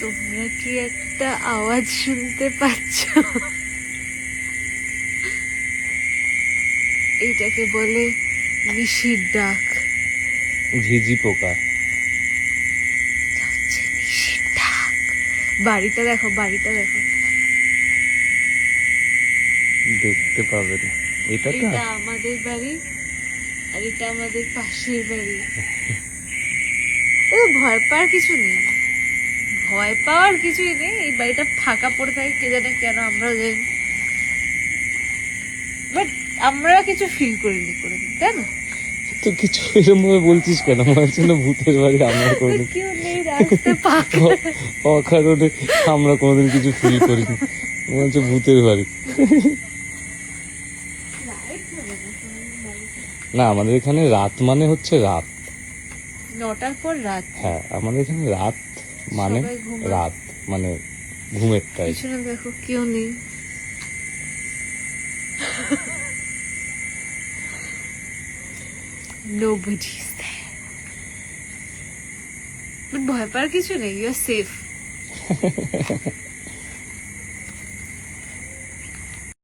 তোমরা কি একটা আওয়াজ শুনতে পাচ্ছ? এটাকে বলে নিশির ডাক। ঝিঝি পোকা। বাড়িটা দেখো বাড়িটা দেখো। দেখতে পাবে না। এটা এটা আমাদের বাড়ি আর এটা আমাদের পাশের বাড়ি। ভয় পাওয়ার কিছু নেই। ভয় পাওয়ার কিছুই নেই। এই বাড়িটা ফাঁকা পড়ে থাকে কে জানে কেন আমরাও জানি বাট আমরা কিছু ফিল করিনি করে তাই না? তো কিছু এরকম ভাবে বলছিস কেন? হচ্ছে না ভূতের বাড়ি আমরা কোনোদিন কেউ নেই রাস্তায় পাকা। অকারণে আমরা কোনোদিন কিছু ফিল করিনি। মনে হচ্ছে ভূতের বাড়ি। না আমাদের এখানে রাত মানে হচ্ছে রাত। নটার পর রাত। হ্যাঁ আমাদের এখানে রাত মানে। রাত মানে ঘুমের টাইম পিছনে দেখো কেউ নেই Nobody is there. But ভয় পাওয়ার কিছু নেই ইউ আর সেফ